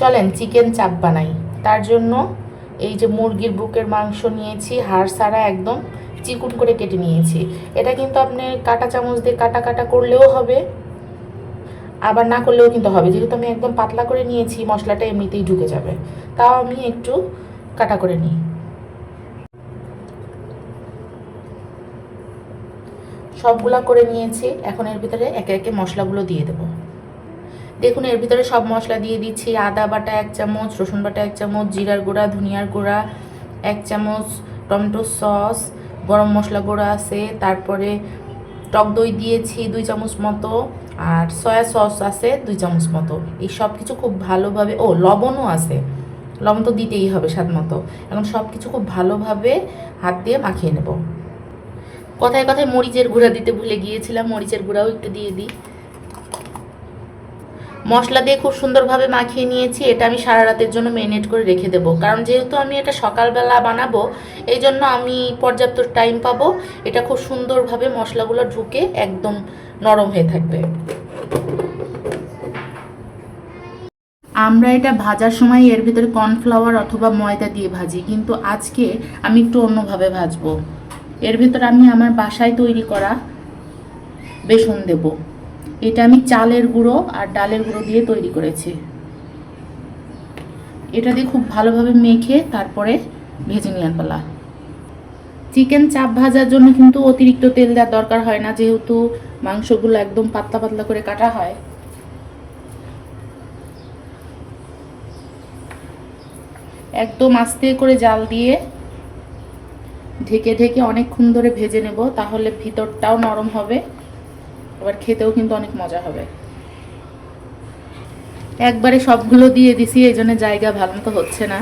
চলেন, চিকেন চাপ বানাই। তার জন্য এই যে মুরগির বুকের মাংস নিয়েছি, হাড় সারা একদম চিকুন করে কেটে নিয়েছি। এটা কিন্তু আপনি কাটা চামচ দিয়ে কাটা কাটা করলেও হবে, আবার না করলেও কিন্তু হবে। যেহেতু আমি একদম পাতলা করে নিয়েছি, মশলাটা এমনিতেই ঢুকে যাবে। তাও আমি একটু কাটা করে নিই। সবগুলা করে নিয়েছি, এখন এর ভিতরে একে একে মশলাগুলো দিয়ে দেবো। দেখুন, এর ভিতরে সব মশলা দিয়ে দিচ্ছি। আদা বাটা এক চামচ, রসুন বাটা এক চামচ, জিরার গুঁড়া, ধনিয়ার গুঁড়া এক চামচ, টমেটো সস, গরম মশলা গুঁড়া আছে। তারপরে টক দই দিয়েছি দুই চামচ মতো আর সয়া সস আছে দুই চামচ মতো। এই সব কিছু খুব ভালোভাবে, ও, লবণও আছে। লবণ তো দিতেই হবে স্বাদ মতো। এখন সব কিছু খুব ভালোভাবে হাত দিয়ে মাখিয়ে নেব। কথায় কথায় মরিচের গুঁড়া দিতে ভুলে গিয়েছিলাম, মরিচের গুঁড়াও একটু দিয়ে দিই। মশলা দিয়ে খুব সুন্দরভাবে মাখিয়ে নিয়েছি, এটা আমি সারা রাতের জন্য মেরিনেট করে রেখে দেবো। কারণ যেহেতু আমি এটা সকালবেলা বানাবো, এই জন্য আমি পর্যাপ্ত টাইম পাবো, এটা খুব সুন্দরভাবে মশলাগুলো ঢুকে একদম নরম হয়ে থাকবে। আমরা এটা ভাজার সময় এর ভিতরে কর্নফ্লাওয়ার অথবা ময়দা দিয়ে ভাজি, কিন্তু আজকে আমি একটু অন্যভাবে ভাজবো। এর ভিতরে আমি আমার বাসায় তৈরি করা বেসন দেবো। এটা আমি চালের গুঁড়ো আর ডালের গুঁড়ো দিয়ে তৈরি করেছি। এটা দিয়ে খুব ভালোভাবে মেখে তারপরে ভেজে নেওয়ার পালা। চিকেন চাপ ভাজার জন্য কিন্তু অতিরিক্ত তেল দেওয়ার দরকার হয় না, যেহেতু মাংসগুলো একদম পাতলা পাতলা করে কাটা হয়। একদম আস্তে করে জাল দিয়ে ঢেকে ঢেকে অনেকক্ষণ ধরে ভেজে নেব, তাহলে ভিতরটাও নরম হবে। আবার খেতেও কিন্তু অনেক মজা হবে। একবারে সবগুলো দিয়ে দিছি, এই জন্য জায়গা ভালো মতো হচ্ছে না।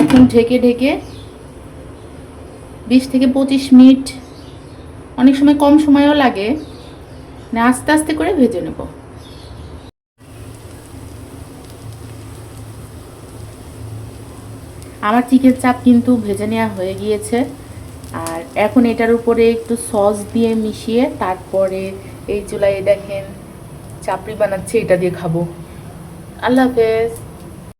এখন ঢেকে ঢেকে বিশ থেকে পঁচিশ মিনিট, অনেক সময় কম সময়ও লাগে মানে আস্তে আস্তে করে ভেজে নেব। আমার চিকেন চাপ কিন্তু ভেজে নেওয়া হয়ে গিয়েছে। আর এখন এটার উপরে একটু সস দিয়ে মিশিয়ে তারপরে এই চুলায় দেখেন চাপড়ি বানাচ্ছে, এটা দিয়ে খাব। আল্লাহ হাফেজ।